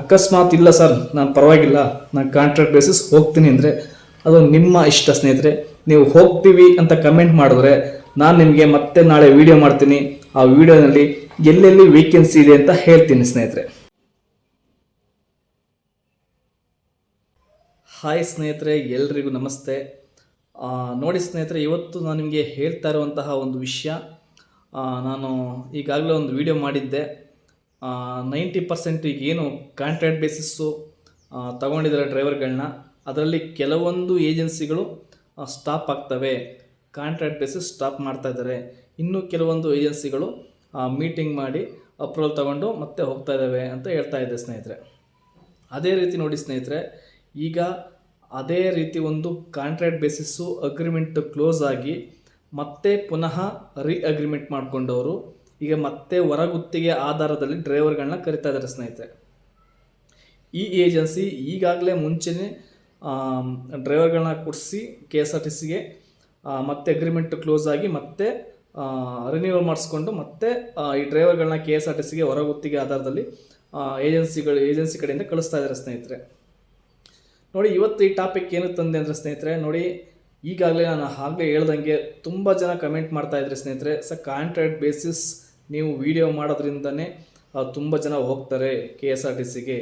ಅಕಸ್ಮಾತ್ ಇಲ್ಲ ಸರ್, ನಾನು ಪರವಾಗಿಲ್ಲ. ನಾನು ಕಾಂಟ್ರಾಕ್ಟ್ ಬೇಸಿಸ್ ಹೋಗ್ತೀನಿ ಅಂದರೆ ಅದು ನಿಮ್ಮ ಇಷ್ಟ ಸ್ನೇಹಿತರೆ. ನೀವು ಹೋಗ್ತೀವಿ ಅಂತ ಕಮೆಂಟ್ ಮಾಡಿದ್ರೆ ನಾನು ನಿಮಗೆ ಮತ್ತೆ ನಾಳೆ ವಿಡಿಯೋ ಮಾಡ್ತೀನಿ. ಆ ವಿಡಿಯೋನಲ್ಲಿ ಎಲ್ಲೆಲ್ಲಿ ವೇಕೆನ್ಸಿ ಇದೆ ಅಂತ ಹೇಳ್ತೀನಿ ಸ್ನೇಹಿತರೆ. ಹಾಯ್ ಸ್ನೇಹಿತರೆ, ಎಲ್ರಿಗೂ ನಮಸ್ತೆ. ನೋಡಿ ಸ್ನೇಹಿತರೆ, ಇವತ್ತು ನಾನು ನಿಮಗೆ ಹೇಳ್ತಾ ಇರುವಂತಹ ಒಂದು ವಿಷಯ. ನಾನು ಈಗಾಗಲೇ ಒಂದು ವಿಡಿಯೋ ಮಾಡಿದ್ದೆ. ನೈಂಟಿ ಪರ್ಸೆಂಟ್ ಏನು ಕಾಂಟ್ರಾಕ್ಟ್ ಬೇಸಿಸ್ಸು ತಗೊಂಡಿದ್ದಾರೆ ಡ್ರೈವರ್ಗಳನ್ನ ಅದರಲ್ಲಿ ಕೆಲವೊಂದು ಏಜೆನ್ಸಿಗಳು ಸ್ಟಾಪ್ ಆಗ್ತವೆ. ಕಾಂಟ್ರಾಕ್ಟ್ ಬೇಸಿಸ್ ಸ್ಟಾಪ್ ಮಾಡ್ತಾ ಇದ್ದಾರೆ. ಇನ್ನು ಕೆಲವೊಂದು ಏಜೆನ್ಸಿಗಳು ಮೀಟಿಂಗ್ ಮಾಡಿ ಅಪ್ರೂವಲ್ ತಗೊಂಡು ಮತ್ತೆ ಹೋಗ್ತಾ ಇದ್ದಾವೆ ಅಂತ ಹೇಳ್ತಾ ಇದ್ದೆ ಸ್ನೇಹಿತರೆ. ಅದೇ ರೀತಿ ನೋಡಿ ಸ್ನೇಹಿತರೆ, ಈಗ ಅದೇ ರೀತಿ ಒಂದು ಕಾಂಟ್ರಾಕ್ಟ್ ಬೇಸಿಸ್ಸು ಅಗ್ರಿಮೆಂಟ್ ಕ್ಲೋಸ್ ಆಗಿ ಮತ್ತೆ ಪುನಃ ರೀ ಅಗ್ರಿಮೆಂಟ್ ಮಾಡಿಕೊಂಡವರು ಈಗ ಮತ್ತೆ ಹೊರಗುತ್ತಿಗೆ ಆಧಾರದಲ್ಲಿ ಡ್ರೈವರ್ಗಳನ್ನ ಕರಿತಾ ಇದ್ದಾರೆ ಸ್ನೇಹಿತರೆ. ಈ ಏಜೆನ್ಸಿ ಈಗಾಗಲೇ ಮುಂಚೆನೆ ಡ್ರೈವರ್ಗಳನ್ನ ಕೊಡಿಸಿ ಕೆ ಎಸ್ ಆರ್ ಟಿ ಸಿಗೆ ಮತ್ತೆ ಅಗ್ರಿಮೆಂಟ್ ಕ್ಲೋಸ್ ಆಗಿ ಮತ್ತೆ ರಿನ್ಯೂವಲ್ ಮಾಡಿಸ್ಕೊಂಡು ಮತ್ತೆ ಈ ಡ್ರೈವರ್ಗಳನ್ನ ಕೆ ಎಸ್ ಆರ್ ಟಿ ಸಿಗೆ ಹೊರಗುತ್ತಿಗೆ ಆಧಾರದಲ್ಲಿ ಏಜೆನ್ಸಿಗಳು, ಏಜೆನ್ಸಿ ಕಡೆಯಿಂದ ಕಳಿಸ್ತಾ ಇದ್ದಾರೆ ಸ್ನೇಹಿತರೆ. ನೋಡಿ, ಇವತ್ತು ಈ ಟಾಪಿಕ್ ಏನು ತಂದೆ ಅಂದರೆ ಸ್ನೇಹಿತರೆ, ನೋಡಿ, ಈಗಾಗಲೇ ನಾನು ಆಗಲೇ ಹೇಳ್ದಂಗೆ ತುಂಬ ಜನ ಕಮೆಂಟ್ ಮಾಡ್ತಾ ಇದ್ದಾರೆ ಸ್ನೇಹಿತರೆ. ಸ ಕಾಂಟ್ರಾಕ್ಟ್ ಬೇಸಿಸ್ ನೀವು ವಿಡಿಯೋ ಮಾಡೋದ್ರಿಂದನೇ ತುಂಬ ಜನ ಹೋಗ್ತಾರೆ ಕೆ ಎಸ್ ಆರ್ ಟಿ ಸಿಗೆ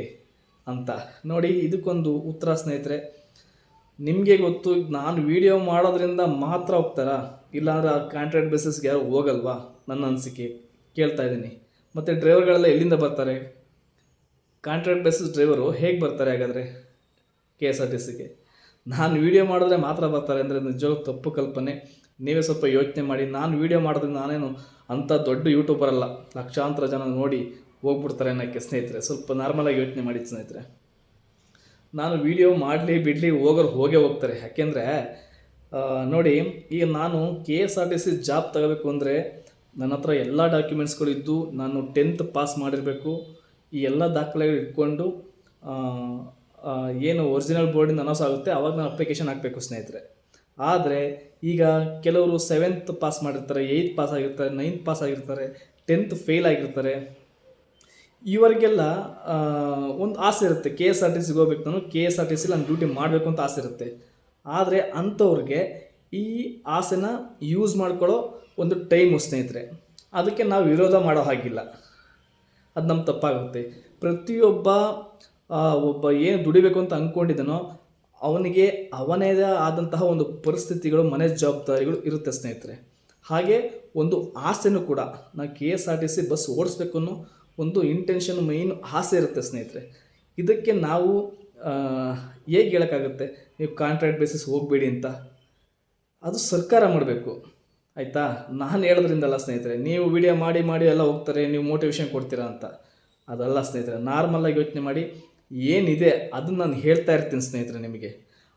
ಅಂತ. ನೋಡಿ, ಇದಕ್ಕೊಂದು ಉತ್ತರ ಸ್ನೇಹಿತರೆ, ನಿಮಗೆ ಗೊತ್ತು, ನಾನು ವಿಡಿಯೋ ಮಾಡೋದ್ರಿಂದ ಮಾತ್ರ ಹೋಗ್ತಾರಾ? ಇಲ್ಲಾಂದ್ರೆ ಆ ಕಾಂಟ್ರಾಕ್ಟ್ ಬೇಸಿಸ್ಗೆ ಯಾರು ಹೋಗಲ್ವಾ? ನನ್ನ ಅನಿಸಿಕೆ. ಕೇಳ್ತಾ ಇದ್ದೀನಿ. ಮತ್ತು ಡ್ರೈವರ್ಗಳೆಲ್ಲ ಎಲ್ಲಿಂದ ಬರ್ತಾರೆ? ಕಾಂಟ್ರಾಕ್ಟ್ ಬೇಸಿಸ್ ಡ್ರೈವರು ಹೇಗೆ ಬರ್ತಾರೆ ಹಾಗಾದರೆ ಕೆ ಎಸ್ ಆರ್ ಟಿ ಸಿಗೆ? ನಾನು ವೀಡಿಯೋ ಮಾಡಿದ್ರೆ ಮಾತ್ರ ಬರ್ತಾರೆ ಅಂದರೆ ನಿಜವಾಗ್ಲೂ ತಪ್ಪು ಕಲ್ಪನೆ. ನೀವೇ ಸ್ವಲ್ಪ ಯೋಚನೆ ಮಾಡಿ, ನಾನು ವೀಡಿಯೋ ಮಾಡೋದ್ರಿಂದ ನಾನೇನು ಅಂಥ ದೊಡ್ಡ ಯೂಟ್ಯೂಬರ್ ಅಲ್ಲ. ಲಕ್ಷಾಂತರ ಜನ ನೋಡಿ ಹೋಗ್ಬಿಡ್ತಾರೆ ಅನ್ನೋಕ್ಕೆ ಸ್ನೇಹಿತರೆ, ಸ್ವಲ್ಪ ನಾರ್ಮಲಾಗಿ ಯೋಚನೆ ಮಾಡಿ ಸ್ನೇಹಿತರೆ. ನಾನು ವೀಡಿಯೋ ಮಾಡಲಿ ಬಿಡಲಿ ಹೋಗೋರು ಹೋಗೇ ಹೋಗ್ತಾರೆ. ಯಾಕೆಂದರೆ ನೋಡಿ, ಈಗ ನಾನು K S R T C job ತಗೋಬೇಕು ಅಂದರೆ ನನ್ನ ಹತ್ರ ಎಲ್ಲ ಡಾಕ್ಯುಮೆಂಟ್ಸ್ಗಳು ಇದ್ದು ನಾನು ಟೆಂತ್ ಪಾಸ್ ಮಾಡಿರಬೇಕು. ಈ ಎಲ್ಲ ದಾಖಲೆಗಳು ಇಟ್ಕೊಂಡು ಏನು ಒರಿಜಿನಲ್ ಬೋರ್ಡಿಂದ ಅನೌನ್ಸ್ ಆಗುತ್ತೆ, ಅವಾಗ ನಾನು ಅಪ್ಲಿಕೇಶನ್ ಹಾಕಬೇಕು ಸ್ನೇಹಿತರೆ. ಆದರೆ ಈಗ ಕೆಲವರು ಸೆವೆಂತ್ ಪಾಸ್ ಮಾಡಿರ್ತಾರೆ ಏಯ್ತ್ ಪಾಸ್ ಆಗಿರ್ತಾರೆ ನೈನ್ತ್ ಪಾಸ್ ಆಗಿರ್ತಾರೆ ಟೆಂತ್ ಫೇಲ್ ಆಗಿರ್ತಾರೆ. ಇವರಿಗೆಲ್ಲ ಒಂದು ಆಸೆ ಇರುತ್ತೆ. ಕೆ ಎಸ್ ಆರ್ ಟಿ ಸಿಗೆ ಹೋಗ್ಬೇಕು ನಾನು ಕೆ ಎಸ್ ಆರ್ ಟಿ ಸಿಲಿ ನಾನು ಡ್ಯೂಟಿ ಮಾಡಬೇಕು ಅಂತ ಆಸೆ ಇರುತ್ತೆ. ಆದರೆ ಅಂಥವ್ರಿಗೆ ಈ ಆಸೆನ ಯೂಸ್ ಮಾಡ್ಕೊಳ್ಳೋ ಒಂದು ಟೈಮು ಸ್ನೇಹಿತರೆ, ಅದಕ್ಕೆ ನಾವು ವಿರೋಧ ಮಾಡೋ ಹಾಗಿಲ್ಲ. ಅದು ನಮ್ಮ ತಪ್ಪಾಗುತ್ತೆ. ಪ್ರತಿಯೊಬ್ಬ ಒಬ್ಬ ಏನು ದುಡಿಬೇಕು ಅಂತ ಅಂದ್ಕೊಂಡಿದ್ದಾನೋ ಅವನಿಗೆ ಅವನೇ ಆದಂತಹ ಒಂದು ಪರಿಸ್ಥಿತಿಗಳು, ಮನೆ ಜವಾಬ್ದಾರಿಗಳು ಇರುತ್ತೆ ಸ್ನೇಹಿತರೆ. ಹಾಗೆ ಒಂದು ಆಸೆನೂ ಕೂಡ ನಾವು K S R T C bus ಓಡಿಸ್ಬೇಕು ಅನ್ನೋ ಒಂದು ಇಂಟೆನ್ಷನ್ ಮೈನ್ ಆಸೆ ಇರುತ್ತೆ ಸ್ನೇಹಿತರೆ. ಇದಕ್ಕೆ ನಾವು ಹೇಗೆ ಹೇಳೋಕ್ಕಾಗುತ್ತೆ? ನೀವು ಕಾಂಟ್ರಾಕ್ಟ್ ಬೇಸಿಸ್ ಹೋಗಬೇಡಿ ಅಂತ. ಅದು ಸರ್ಕಾರ ಮಾಡಬೇಕು. ಆಯಿತಾ? ನಾನು ಹೇಳೋದ್ರಿಂದಲ್ಲ ಸ್ನೇಹಿತರೆ. ನೀವು ವಿಡಿಯೋ ಮಾಡಿ ಮಾಡಿ ಎಲ್ಲ ಹೋಗ್ತಾರೆ, ನೀವು ಮೋಟಿವೇಶನ್ ಕೊಡ್ತೀರಾ ಅಂತ. ಅದಲ್ಲ ಸ್ನೇಹಿತರೆ ನಾರ್ಮಲಾಗಿ ಯೋಚನೆ ಮಾಡಿ ಏನಿದೆ ಅದನ್ನು ನಾನು ಹೇಳ್ತಾ ಇರ್ತೀನಿ ಸ್ನೇಹಿತರೆ ನಿಮಗೆ.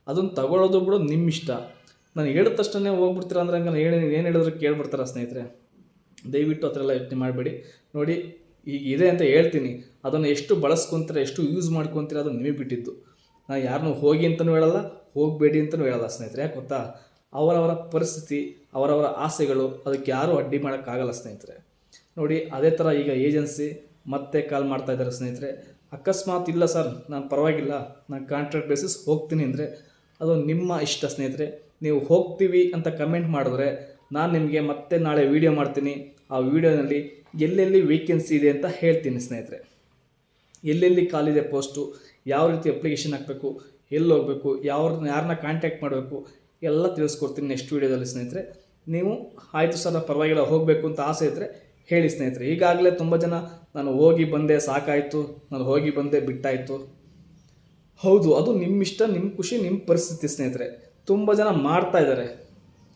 ಅದನ್ನು ತಗೊಳ್ಳೋದು ಬಿಡೋದು ನಿಮ್ಮ ಇಷ್ಟ ನಾನು ಹೇಳಿದ ತಕ್ಷಣ ಹೋಗ್ಬಿಡ್ತೀರಾ ಅಂದ್ರೆ ಹಂಗೆ ಹೇಳಿ ಏನು ಹೇಳಿದ್ರು ಕೇಳ್ಬಿಡ್ತಾರ ಸ್ನೇಹಿತರೆ. ದಯವಿಟ್ಟು ಆ ಥರ ಎಲ್ಲ ಯೋಚನೆ ಮಾಡಬೇಡಿ. ನೋಡಿ, ಈಗ ಇದೆ ಅಂತ ಹೇಳ್ತೀನಿ. ಅದನ್ನು ಎಷ್ಟು ಬಳಸ್ಕೊತೀರ, ಎಷ್ಟು ಯೂಸ್ ಮಾಡ್ಕೊತೀರ ಅದು ನಿಮಗೆ ಬಿಟ್ಟಿದ್ದು. ನಾನು ಯಾರನ್ನೂ ಹೋಗಿ ಅಂತಲೂ ಹೇಳಲ್ಲ, ಹೋಗಬೇಡಿ ಅಂತಲೂ ಹೇಳಲ್ಲ ಸ್ನೇಹಿತರೆ, ಯಾಕೆ ಗೊತ್ತಾ? ಅವರವರ ಪರಿಸ್ಥಿತಿ, ಅವರವರ ಆಸೆಗಳು, ಅದಕ್ಕೆ ಯಾರೂ ಅಡ್ಡಿ ಮಾಡೋಕ್ಕಾಗಲ್ಲ ಸ್ನೇಹಿತರೆ. ನೋಡಿ, ಅದೇ ಥರ ಈಗ ಏಜೆನ್ಸಿ ಮತ್ತೆ ಕಾಲ್ ಮಾಡ್ತಾ ಇದ್ದಾರೆ ಸ್ನೇಹಿತರೆ. ಅಕಸ್ಮಾತ್ ಇಲ್ಲ ಸರ್, ನಾನು ಪರವಾಗಿಲ್ಲ. ನಾನು ಕಾಂಟ್ರಾಕ್ಟ್ ಬೇಸಿಸ್ ಹೋಗ್ತೀನಿ ಅಂದರೆ ಅದು ನಿಮ್ಮ ಇಷ್ಟ ಸ್ನೇಹಿತರೆ. ನೀವು ಹೋಗ್ತೀವಿ ಅಂತ ಕಮೆಂಟ್ ಮಾಡಿದ್ರೆ ನಾನು ನಿಮಗೆ ಮತ್ತೆ ನಾಳೆ ವೀಡಿಯೋ ಮಾಡ್ತೀನಿ. ಆ ವಿಡಿಯೋನಲ್ಲಿ ಎಲ್ಲೆಲ್ಲಿ ವೇಕೆನ್ಸಿ ಇದೆ ಅಂತ ಹೇಳ್ತೀನಿ ಸ್ನೇಹಿತರೆ. ಎಲ್ಲೆಲ್ಲಿ ಖಾಲಿದೆ ಪೋಸ್ಟು ಯಾವ ರೀತಿ ಅಪ್ಲಿಕೇಶನ್ ಹಾಕಬೇಕು, ಎಲ್ಲಿ ಹೋಗಬೇಕು ಯಾವ ಯಾರನ್ನ ಕಾಂಟ್ಯಾಕ್ಟ್ ಮಾಡಬೇಕು, ಎಲ್ಲ ತಿಳಿಸ್ಕೊಡ್ತೀನಿ ನೆಕ್ಸ್ಟ್ ವೀಡಿಯೋದಲ್ಲಿ ಸ್ನೇಹಿತರೆ. ನೀವು ಆಯಿತು ಸರ್ ಪರವಾಗಿಲ್ಲ, ಹೋಗಬೇಕು ಅಂತ ಆಸೆ ಇದ್ದರೆ ಹೇಳಿ ಸ್ನೇಹಿತರೆ, ಈಗಾಗಲೇ ತುಂಬ ಜನ ನಾನು ಹೋಗಿ ಬಂದೆ, ಸಾಕಾಯಿತು, ನಾನು ಹೋಗಿ ಬಂದೆ, ಬಿಟ್ಟಾಯಿತು. ಹೌದು, ಅದು ನಿಮ್ಮ ಇಷ್ಟ ನಿಮ್ಮ ಖುಷಿ ನಿಮ್ಮ ಪರಿಸ್ಥಿತಿ ಸ್ನೇಹಿತರೆ. ತುಂಬ ಜನ ಮಾಡ್ತಾ ಇದ್ದಾರೆ,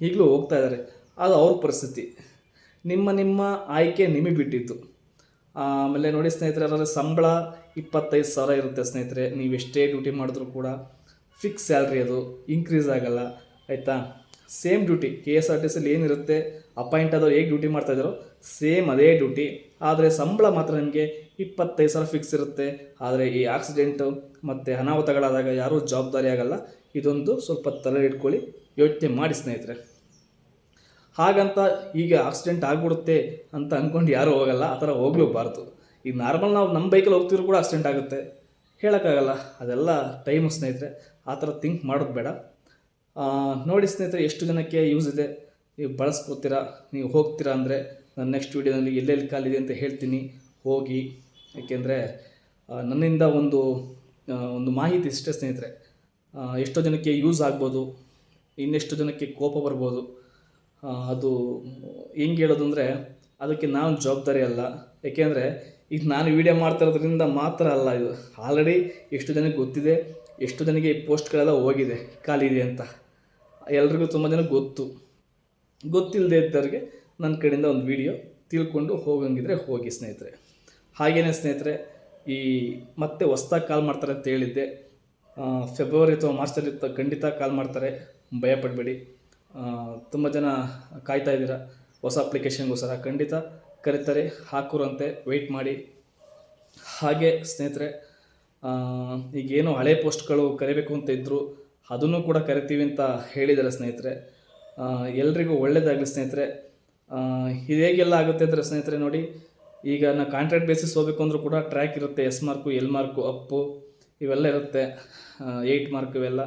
ಈಗಲೂ ಹೋಗ್ತಾ ಇದ್ದಾರೆ, ಅದು ಅವ್ರ ಪರಿಸ್ಥಿತಿ. ನಿಮ್ಮ ನಿಮ್ಮ ಆಯ್ಕೆ ನಿಮಗೆ ಬಿಟ್ಟಿದ್ದು. ಆಮೇಲೆ ನೋಡಿ ಸ್ನೇಹಿತರೆ ಅದರ ಸಂಬಳ ಇಪ್ಪತ್ತೈದು ಸಾವಿರ ಇರುತ್ತೆ ಸ್ನೇಹಿತರೆ. ನೀವು ಎಷ್ಟೇ ಡ್ಯೂಟಿ ಮಾಡಿದ್ರು ಕೂಡ ಫಿಕ್ಸ್ ಸ್ಯಾಲ್ರಿ ಅದು ಇನ್ಕ್ರೀಸ್ ಆಗಲ್ಲ, ಆಯಿತಾ? Same duty K S R T ಸಿಲಿ ಏನಿರುತ್ತೆ? ಅಪಾಯಿಂಟ್ ಆದವ್ರು ಹೇಗೆ ಡ್ಯೂಟಿ ಮಾಡ್ತಾ ಇದ್ದಾರೋ ಸೇಮ್ ಅದೇ ಡ್ಯೂಟಿ ಆದರೆ ಸಂಬಳ ಮಾತ್ರ ನಿಮಗೆ ಇಪ್ಪತ್ತೈದು ಸಾವಿರ ಫಿಕ್ಸ್ ಇರುತ್ತೆ. ಆದರೆ ಈ ಆಕ್ಸಿಡೆಂಟು ಮತ್ತು ಅನಾಹುತಗಳಾದಾಗ ಯಾರೂ ಜವಾಬ್ದಾರಿ ಆಗಲ್ಲ. ಇದೊಂದು ಸ್ವಲ್ಪ ತಲೆ ಇಟ್ಕೊಳ್ಳಿ, ಯೋಚನೆ ಮಾಡಿ ಸ್ನೇಹಿತರೆ. ಹಾಗಂತ ಈಗ ಆಕ್ಸಿಡೆಂಟ್ ಆಗಿಬಿಡುತ್ತೆ ಅಂತ ಅಂದ್ಕೊಂಡು ಯಾರೂ ಹೋಗಲ್ಲ, ಆ ಥರ ಹೋಗ್ಲೂಬಾರ್ದು. ಈಗ ನಾರ್ಮಲ್ ನಾವು ನಮ್ಮ ಬೈಕಲ್ಲಿ ಹೋಗ್ತಿದ್ರು ಕೂಡ ಆಕ್ಸಿಡೆಂಟ್ ಆಗುತ್ತೆ. ಹೇಳೋಕ್ಕಾಗಲ್ಲ. ಅದೆಲ್ಲ ಟೈಮು ಸ್ನೇಹಿತರೆ. ಆ ಥರ ಥಿಂಕ್ ಮಾಡೋದು ಬೇಡ. ನೋಡಿ ಸ್ನೇಹಿತರೆ, ಎಷ್ಟು ಜನಕ್ಕೆ ಯೂಸ್ ಇದೆ. ನೀವು ಬಳಸ್ಕೋತೀರಾ, ನೀವು ಹೋಗ್ತೀರಾ ಅಂದರೆ ನಾನು ನೆಕ್ಸ್ಟ್ ವೀಡಿಯೋನಲ್ಲಿ ಎಲ್ಲೆಲ್ಲಿ ಕಾಲಿದೆ ಅಂತ ಹೇಳ್ತೀನಿ. ಹೋಗಿ, ಏಕೆಂದರೆ ನನ್ನಿಂದ ಒಂದು ಒಂದು ಮಾಹಿತಿ ಇಷ್ಟೇ ಸ್ನೇಹಿತರೆ. ಎಷ್ಟೋ ಜನಕ್ಕೆ ಯೂಸ್ ಆಗ್ಬೋದು, ಇನ್ನೆಷ್ಟು ಜನಕ್ಕೆ ಕೋಪ ಬರ್ಬೋದು. ಅದು ಹೆಂಗೆ ಹೇಳೋದು ಅಂದರೆ, ಅದಕ್ಕೆ ನಾನು ಜವಾಬ್ದಾರಿ ಅಲ್ಲ. ಏಕೆಂದರೆ ಈಗ ನಾನು ವೀಡಿಯೋ ಮಾಡ್ತಾ ಇರೋದ್ರಿಂದ ಮಾತ್ರ ಅಲ್ಲ ಇದು. ಆಲ್ರೆಡಿ ಎಷ್ಟು ಜನಕ್ಕೆ ಗೊತ್ತಿದೆ, ಎಷ್ಟು ಜನಕ್ಕೆ ಈ ಪೋಸ್ಟ್ಗಳೆಲ್ಲ ಹೋಗಿದೆ, ಖಾಲಿ ಇದೆ ಅಂತ. ಎಲ್ರಿಗೂ ತುಂಬ ಜನ ಗೊತ್ತು. ಗೊತ್ತಿಲ್ಲದೆ ಇದ್ದವ್ರಿಗೆ ನನ್ನ ಕಡೆಯಿಂದ ಒಂದು ವಿಡಿಯೋ ತಿಳ್ಕೊಂಡು ಹೋಗಂಗಿದ್ರೆ ಹೋಗಿ ಸ್ನೇಹಿತರೆ. ಹಾಗೆಯೇ ಸ್ನೇಹಿತರೆ, ಈ ಮತ್ತೆ ಹೊಸ್ದಾಗಿ ಕಾಲ್ ಮಾಡ್ತಾರೆ ಅಂತ ಹೇಳಿದ್ದೆ. ಫೆಬ್ರವರಿ ಅಥವಾ ಮಾರ್ಚಲ್ಲಿ ಖಂಡಿತ ಕಾಲ್ ಮಾಡ್ತಾರೆ. ಭಯಪಡಬೇಡಿ. ತುಂಬ ಜನ ಕಾಯ್ತಾ ಇದ್ದೀರಾ. ಹೊಸ ಅಪ್ಲಿಕೇಶನ್ಗೋಸ್ಕರ ಖಂಡಿತ ಕರೀತಾರೆ ಹಾಕೋರಂತೆ ವೆಯ್ಟ್ ಮಾಡಿ. ಹಾಗೆ ಸ್ನೇಹಿತರೆ ಈಗ ಈಗೇನು ಹಳೆ ಪೋಸ್ಟ್ಗಳು ಕರಿಬೇಕು ಅಂತ ಇದ್ದರು ಅದನ್ನು ಕೂಡ ಕರಿತೀವಿ ಅಂತ ಹೇಳಿದ್ದಾರೆ ಸ್ನೇಹಿತರೆ. ಎಲ್ರಿಗೂ ಒಳ್ಳೇದಾಗಲಿ ಸ್ನೇಹಿತರೆ. ಇದು ಹೇಗೆಲ್ಲ ಆಗುತ್ತೆ ಅಂದರೆ ಸ್ನೇಹಿತರೆ ನೋಡಿ, ಈಗ ನಾ ಕಾಂಟ್ರಾಕ್ಟ್ ಬೇಸಿಸ್ ಹೋಗಬೇಕು ಅಂದರೂ ಕೂಡ ಟ್ರ್ಯಾಕ್ ಇರುತ್ತೆ. ಎಸ್ ಮಾರ್ಕು ಎಲ್ ಮಾರ್ಕು ಅಪ್ಪು ಇವೆಲ್ಲ ಇರುತ್ತೆ. ಏಯ್ಟ್ ಮಾರ್ಕ್ ಇವೆಲ್ಲ.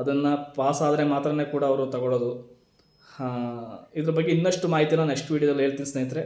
ಅದನ್ನು ಪಾಸ್ ಆದರೆ ಮಾತ್ರನೇ ಕೂಡ ಅವರು ತಗೊಳ್ಳೋದು. ಇದ್ರ ಬಗ್ಗೆ ಇನ್ನಷ್ಟು ಮಾಹಿತಿನ ನೆಕ್ಸ್ಟ್ ವೀಡಿಯೋದಲ್ಲಿ ಹೇಳ್ತೀನಿ ಸ್ನೇಹಿತರೆ.